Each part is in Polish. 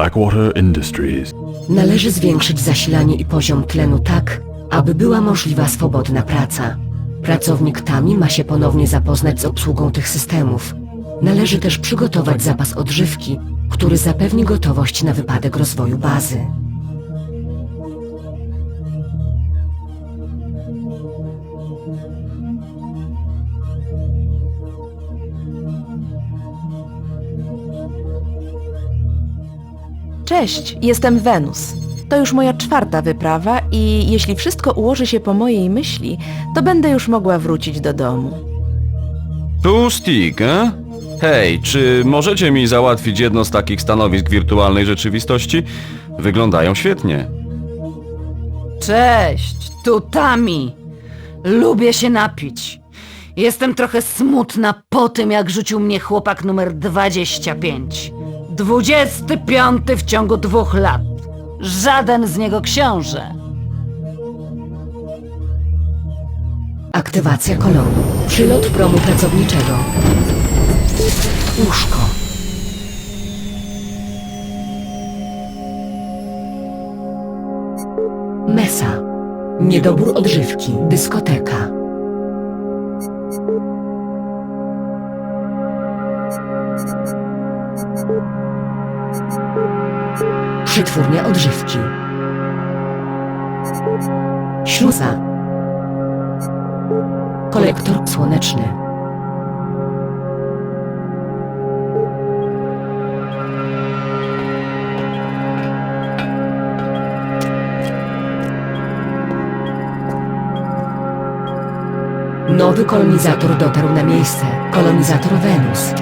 Blackwater Industries. Należy zwiększyć zasilanie i poziom tlenu tak, aby była możliwa swobodna praca. Pracownik TAMI ma się ponownie zapoznać z obsługą tych systemów. Należy też przygotować zapas odżywki, który zapewni gotowość na wypadek rozwoju bazy. Cześć, jestem Wenus. To już moja czwarta wyprawa i jeśli wszystko ułoży się po mojej myśli, to będę już mogła wrócić do domu. Tu Stig, e? Hej, czy możecie mi załatwić jedno z takich stanowisk wirtualnej rzeczywistości? Wyglądają świetnie. Cześć, tu Tami. Lubię się napić. Jestem trochę smutna po tym, jak rzucił mnie chłopak numer 25. 25 w ciągu dwóch lat. Żaden z niego książę. Aktywacja kolonu. Przylot promu pracowniczego. Łóżko. Mesa. Niedobór odżywki. Dyskoteka. Przetwórnia odżywki. Śluza. Kolektor słoneczny. Nowy kolonizator dotarł na miejsce. Kolonizator Wenus.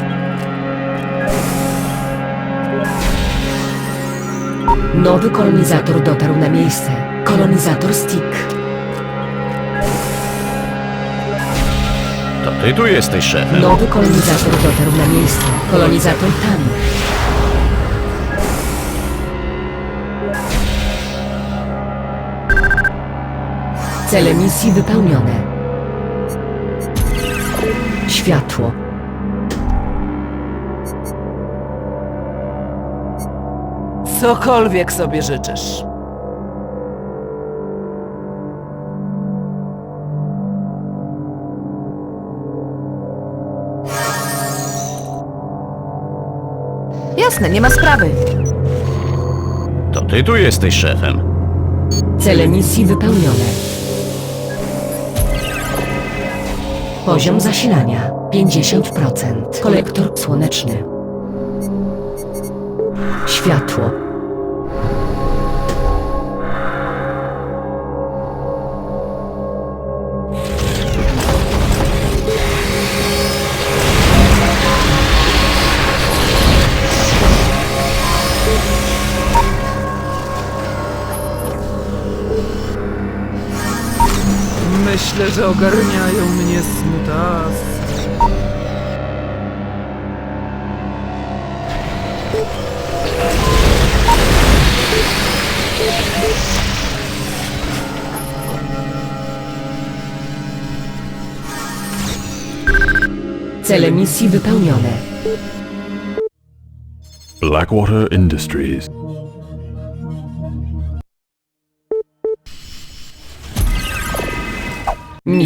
Nowy kolonizator dotarł na miejsce. Kolonizator Stick. To ty tu jesteś szefem. Nowy kolonizator dotarł na miejsce. Kolonizator tam. Cele misji wypełnione. Światło. Cokolwiek sobie życzysz. Jasne, nie ma sprawy. To ty tu jesteś szefem. Cele misji wypełnione. Poziom zasilania 50%. Kolektor słoneczny. Światło. Myślę, że ogarniają mnie smutas. Cele misji wypełnione. Blackwater Industries.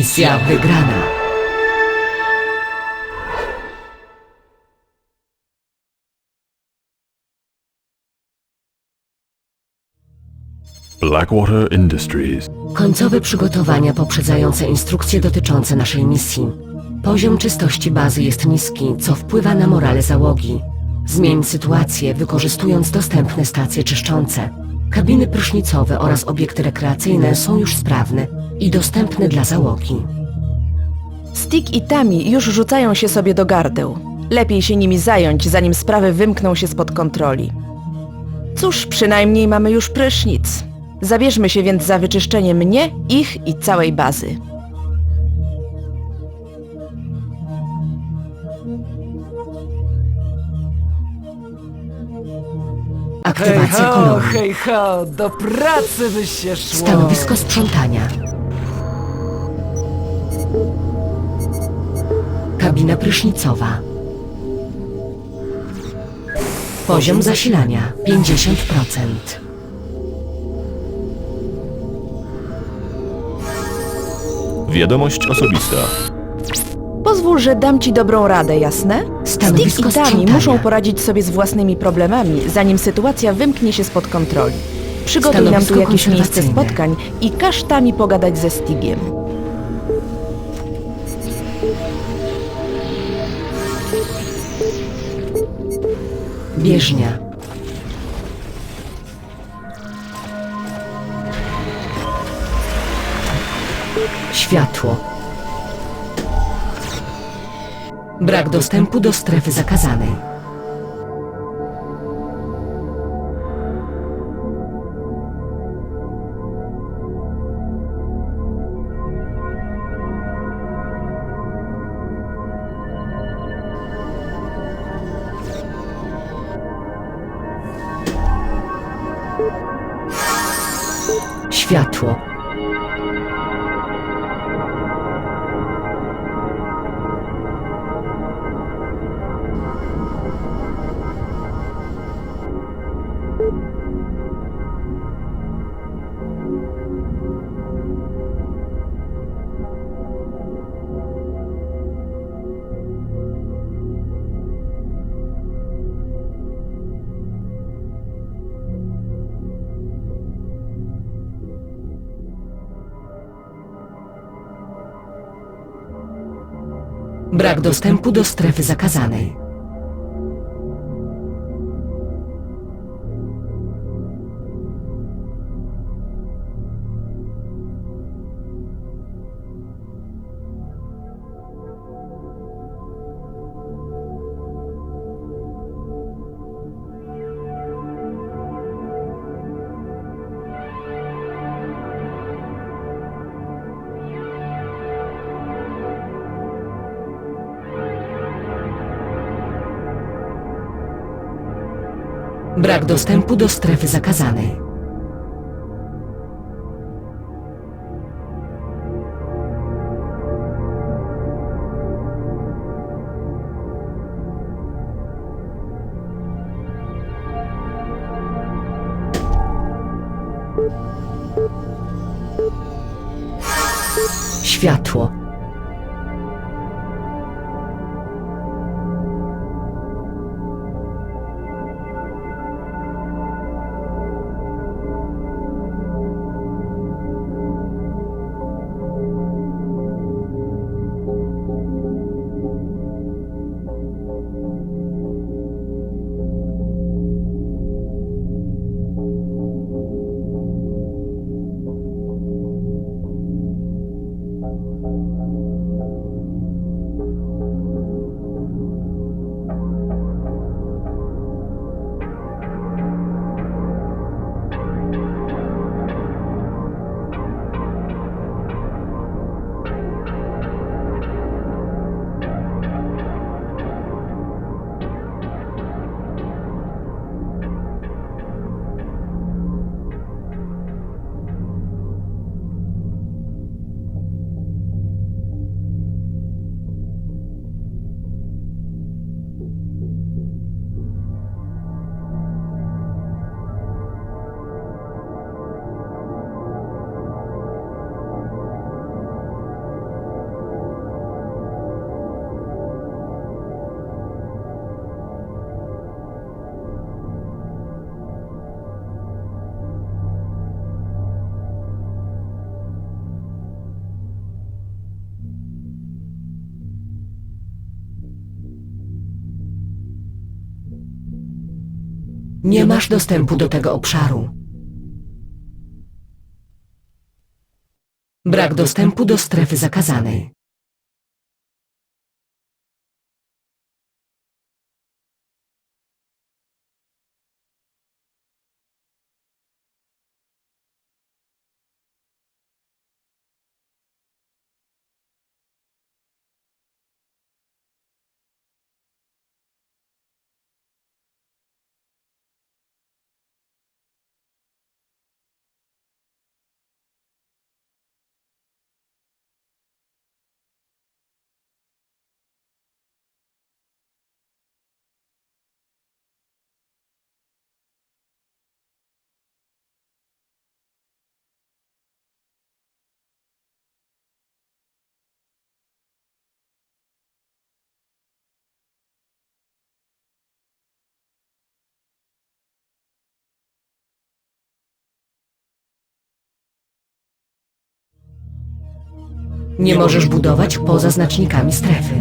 Misja wygrana. Blackwater Industries. Końcowe przygotowania poprzedzające instrukcje dotyczące naszej misji. Poziom czystości bazy jest niski, co wpływa na morale załogi. Zmień sytuację, wykorzystując dostępne stacje czyszczące. Kabiny prysznicowe oraz obiekty rekreacyjne są już sprawne i dostępne dla załogi. Stick i Tami już rzucają się sobie do gardeł. Lepiej się nimi zająć, zanim sprawy wymkną się spod kontroli. Cóż, przynajmniej mamy już prysznic. Zabierzmy się więc za wyczyszczenie mnie, ich i całej bazy. Hej Aktywacja ho, kolonii. hej ho, do pracy byś się szło. Stanowisko sprzątania. Kabina prysznicowa. Poziom zasilania 50%. Wiadomość osobista. Pozwól, że dam ci dobrą radę, jasne? Stick Stanowisko i Tami sprzątania. muszą poradzić sobie z własnymi problemami, zanim sytuacja wymknie się spod kontroli. Przygotuj nam tu jakieś miejsce konserwacyjne. spotkań i każ Tami pogadać ze Stigiem. Bieżnia. Światło. Brak dostępu do strefy zakazanej. Światło. Brak dostępu do strefy zakazanej. Brak dostępu do strefy zakazanej. Światło. Nie masz dostępu do tego obszaru. Brak dostępu do strefy zakazanej. Nie możesz budować poza znacznikami strefy.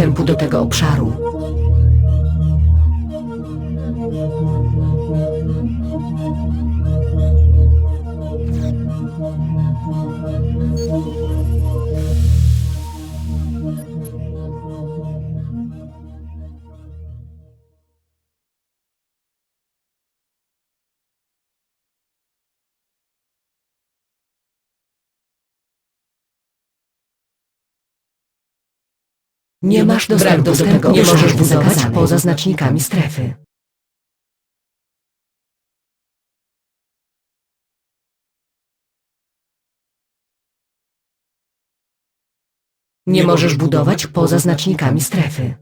Dostępu do tego obszaru. Nie masz dostępu do tego, nie możesz budować poza znacznikami strefy. Nie możesz budować poza znacznikami strefy.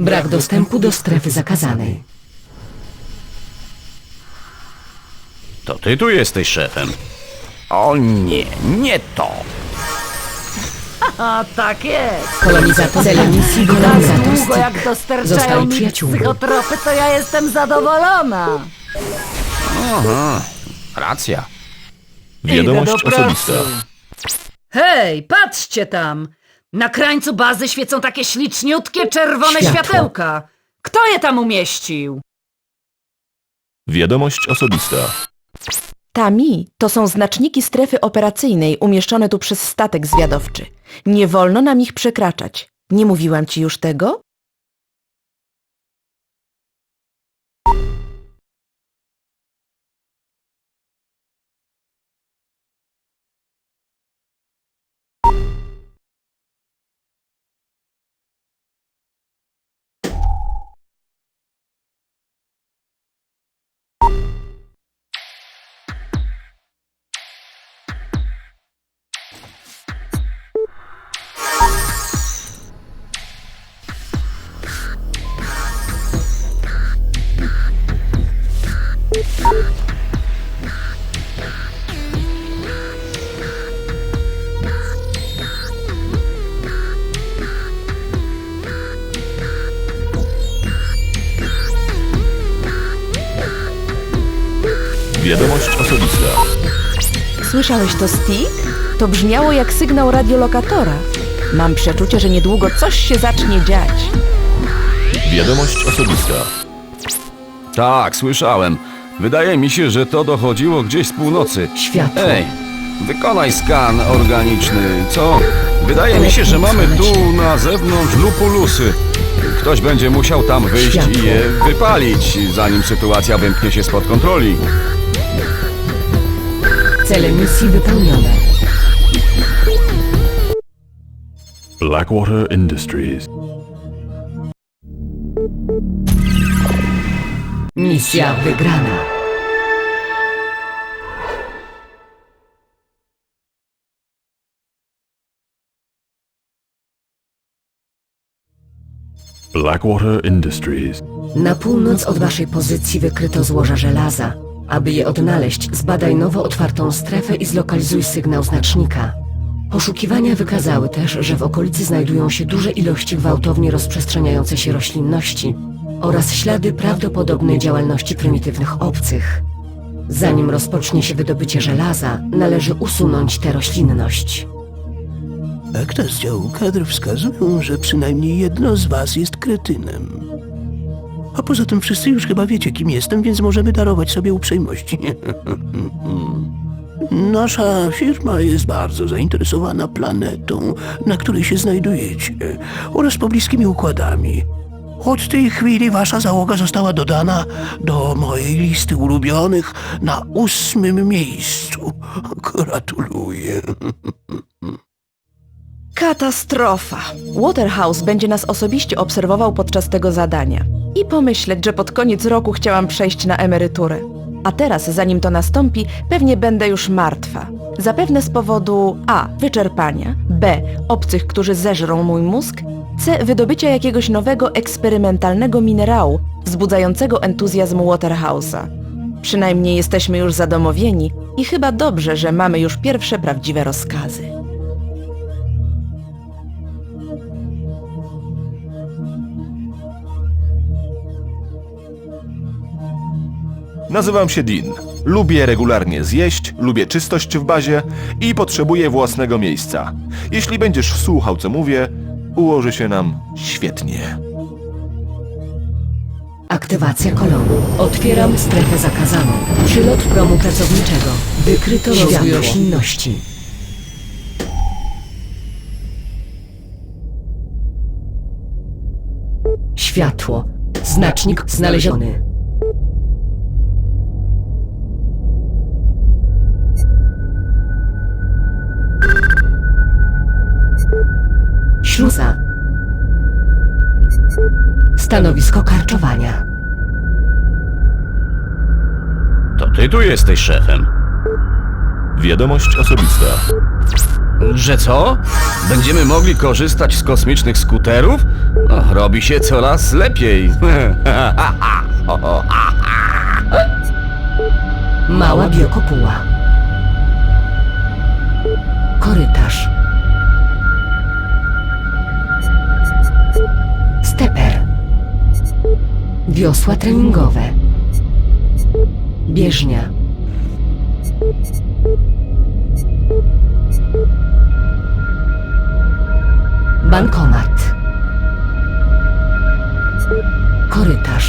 Brak dostępu do strefy zakazanej. To ty tu jesteś szefem. O nie, nie to. A tak jest. Kolonizator celem misji Tak kolonizator długo jak Stick. dostarczają Zostali mi przyjaciółmi. psychotropy, to ja jestem zadowolona. Racja. Wiadomość Idę do pracy. osobista. Hej, patrzcie tam! Na krańcu bazy świecą takie śliczniutkie czerwone Światło. światełka. Kto je tam umieścił? Wiadomość osobista. Tami to są znaczniki strefy operacyjnej umieszczone tu przez statek zwiadowczy. Nie wolno nam ich przekraczać. Nie mówiłam ci już tego? Słyszałeś to, Stick? To brzmiało jak sygnał radiolokatora. Mam przeczucie, że niedługo coś się zacznie dziać. Wiadomość osobista. Tak, słyszałem. Wydaje mi się, że to dochodziło gdzieś z północy. Światło. Ej, wykonaj skan organiczny, co? Wydaje mi się, że mamy tu na zewnątrz lupulusy. Ktoś będzie musiał tam wyjść Światło. i je wypalić, zanim sytuacja wymknie się spod kontroli. Cele misji wypełnione. Blackwater Industries. Misja wygrana. Blackwater Industries. Na północ od waszej pozycji wykryto złoża żelaza. Aby je odnaleźć, zbadaj nowo otwartą strefę i zlokalizuj sygnał znacznika. Poszukiwania wykazały też, że w okolicy znajdują się duże ilości gwałtownie rozprzestrzeniającej się roślinności oraz ślady prawdopodobnej działalności prymitywnych obcych. Zanim rozpocznie się wydobycie żelaza, należy usunąć tę roślinność. Akta z działu kadr wskazują, że przynajmniej jedno z was jest kretynem. A poza tym wszyscy już chyba wiecie, kim jestem, więc możemy darować sobie uprzejmości. Nasza firma jest bardzo zainteresowana planetą, na której się znajdujecie, oraz pobliskimi układami. Od tej chwili wasza załoga została dodana do mojej listy ulubionych na ósmym miejscu. Gratuluję. Katastrofa! Waterhouse będzie nas osobiście obserwował podczas tego zadania. I pomyśleć, że pod koniec roku chciałam przejść na emeryturę. A teraz, zanim to nastąpi, pewnie będę już martwa. Zapewne z powodu A. wyczerpania, B. obcych, którzy zeżrą mój mózg, C. wydobycia jakiegoś nowego, eksperymentalnego minerału wzbudzającego entuzjazm Waterhouse'a. Przynajmniej jesteśmy już zadomowieni i chyba dobrze, że mamy już pierwsze prawdziwe rozkazy. Nazywam się Dean. Lubię regularnie zjeść, lubię czystość w bazie i potrzebuję własnego miejsca. Jeśli będziesz słuchał, co mówię, ułoży się nam świetnie. Aktywacja kolonu. Otwieram strefę zakazaną. Przylot promu pracowniczego. Wykryto światło roślinności. Światło. Znacznik znaleziony. Śluza. Stanowisko karczowania. To ty tu jesteś szefem. Wiadomość osobista. Że co? Będziemy mogli korzystać z kosmicznych skuterów? O, robi się coraz lepiej. Mała biokopuła. Korytarz. Wiosła treningowe. Bieżnia. Bankomat. Korytarz.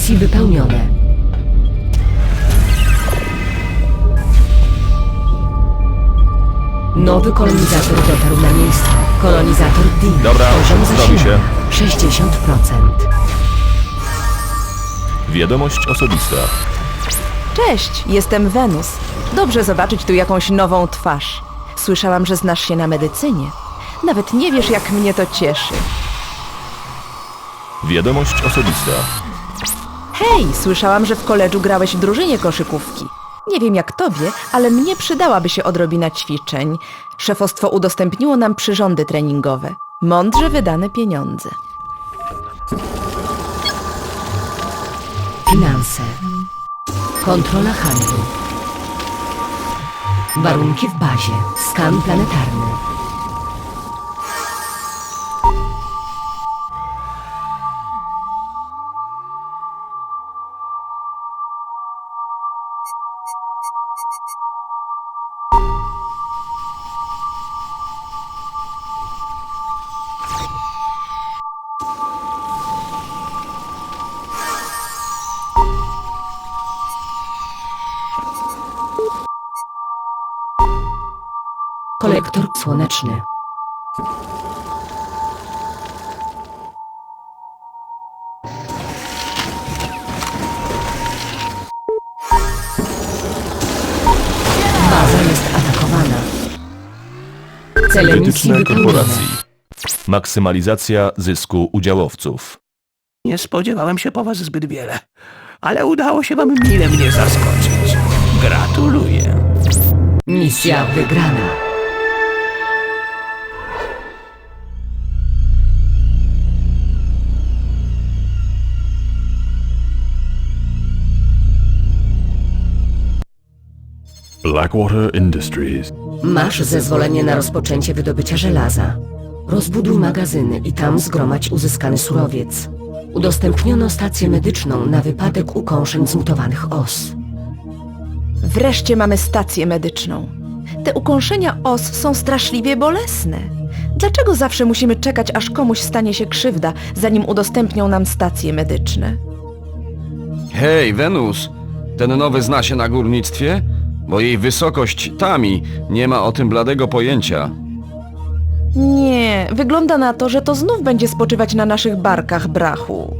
Misji wypełnione. Nowy kolonizator dotarł na miejsce. Kolonizator D. Dobra, Poziom zrobi się. zasięgu 60%. Wiadomość osobista. Cześć, jestem Wenus. Dobrze zobaczyć tu jakąś nową twarz. Słyszałam, że znasz się na medycynie. Nawet nie wiesz, jak mnie to cieszy. Wiadomość osobista. Hej, słyszałam, że w koledżu grałeś w drużynie koszykówki. Nie wiem jak tobie, ale mnie przydałaby się odrobina ćwiczeń. Szefostwo udostępniło nam przyrządy treningowe. Mądrze wydane pieniądze. Finanse. Kontrola handlu. Warunki w bazie. Skan planetarny. Kolektor słoneczny. Baza jest atakowana. Cele misji wypełnione. korporacji. Maksymalizacja zysku udziałowców. Nie spodziewałem się po was zbyt wiele, ale udało się wam mile mnie zaskoczyć. Gratuluję. Misja wygrana. Blackwater Industries. Masz zezwolenie na rozpoczęcie wydobycia żelaza. Rozbuduj magazyny i tam zgromadź uzyskany surowiec. Udostępniono stację medyczną na wypadek ukąszeń zmutowanych os. Wreszcie mamy stację medyczną. Te ukąszenia os są straszliwie bolesne. Dlaczego zawsze musimy czekać, aż komuś stanie się krzywda, zanim udostępnią nam stacje medyczne? Hej, Wenus, ten nowy zna się na górnictwie? Bo jej wysokość Tami nie ma o tym bladego pojęcia. Nie, wygląda na to, że to znów będzie spoczywać na naszych barkach, brachu.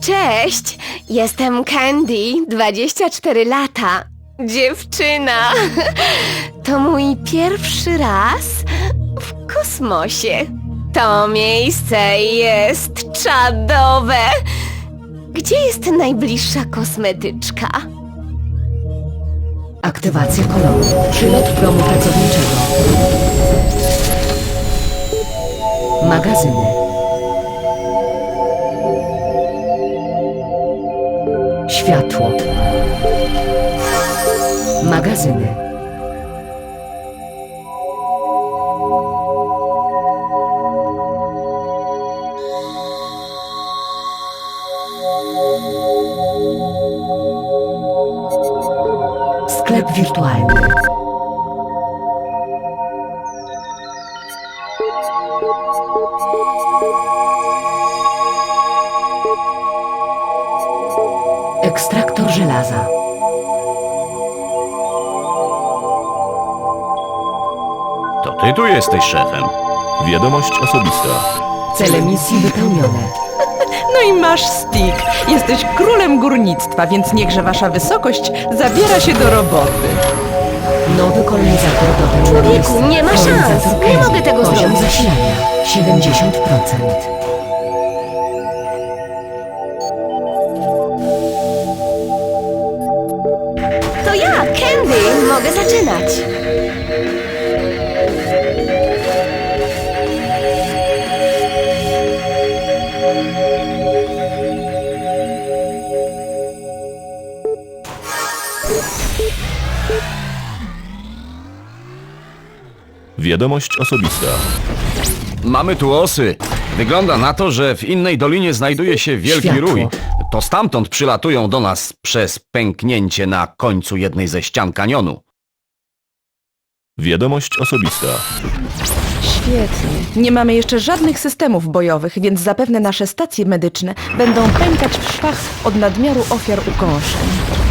Cześć, jestem Candy, 24 lata. Dziewczyna. To mój pierwszy raz w kosmosie. To miejsce jest czadowe. Gdzie jest najbliższa kosmetyczka? Aktywacja kolonii. Przylot promu pracowniczego. Magazyny. Światło. Magazyny. Wirtualny. Ekstraktor żelaza. To ty tu jesteś szefem. Wiadomość osobista. Cele misji wypełnione. No i masz stick. Jesteś królem górnictwa, więc niechże wasza wysokość zabiera się do roboty. Nowy kolonizator dotarł na Człowieku, miejsce. nie ma szans. Kolonizator Nie mogę tego Poziom zrobić. zasilania 70%. To ja, Candy, mogę zaczynać. Wiadomość osobista. Mamy tu osy. Wygląda na to, że w innej dolinie znajduje się wielki Światło. rój. To stamtąd przylatują do nas przez pęknięcie na końcu jednej ze ścian kanionu. Wiadomość osobista. Świetnie. Nie mamy jeszcze żadnych systemów bojowych, więc zapewne nasze stacje medyczne będą pękać w szwach od nadmiaru ofiar ukąszeń.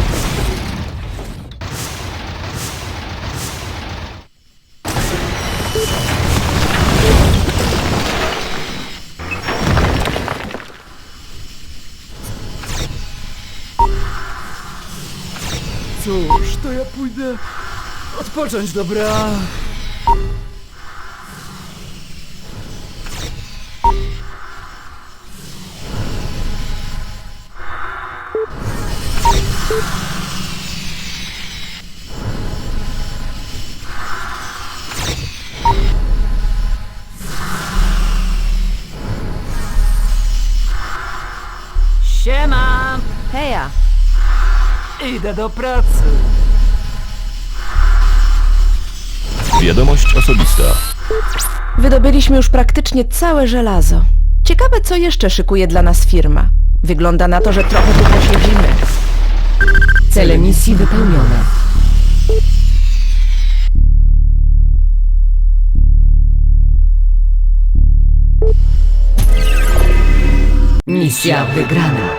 Pójdę odpocząć, dobra? Siema! Heja! Idę do pracy. Wiadomość osobista. Wydobyliśmy już praktycznie całe żelazo. Ciekawe, co jeszcze szykuje dla nas firma. Wygląda na to, że trochę tu posiedzimy. Cele misji wypełnione. Misja wygrana.